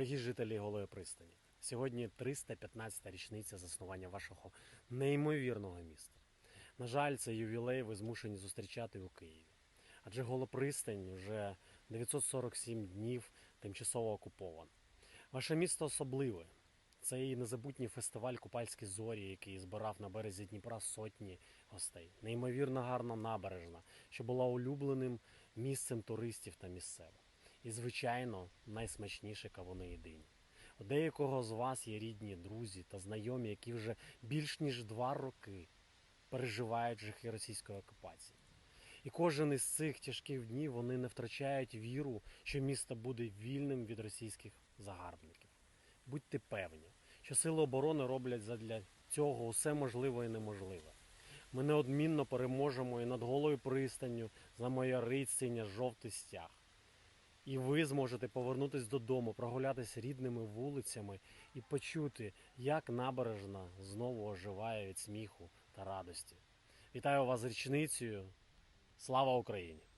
Дорогі жителі Голої пристані, сьогодні 315-та річниця заснування вашого неймовірного міста. На жаль, цей ювілей ви змушені зустрічати у Києві. Адже Голопристань вже 947 днів тимчасово окупована. Ваше місто особливе. Це і незабутній фестиваль Купальські зорі, який збирав на березі Дніпра сотні гостей. Неймовірно гарна набережна, що була улюбленим місцем туристів та місцевих. І, звичайно, найсмачніші кавуни єдині. У деякого з вас є рідні, друзі та знайомі, які вже більш ніж два роки переживають жахи російської окупації. І кожен із цих тяжких днів вони не втрачають віру, що місто буде вільним від російських загарбників. Будьте певні, що сили оборони роблять задля цього усе можливе і неможливе. Ми неодмінно переможемо і над голою пристанню замоярить синя жовтий стяг. І ви зможете повернутися додому, прогулятися рідними вулицями і почути, як набережна знову оживає від сміху та радості. Вітаю вас з річницею. Слава Україні!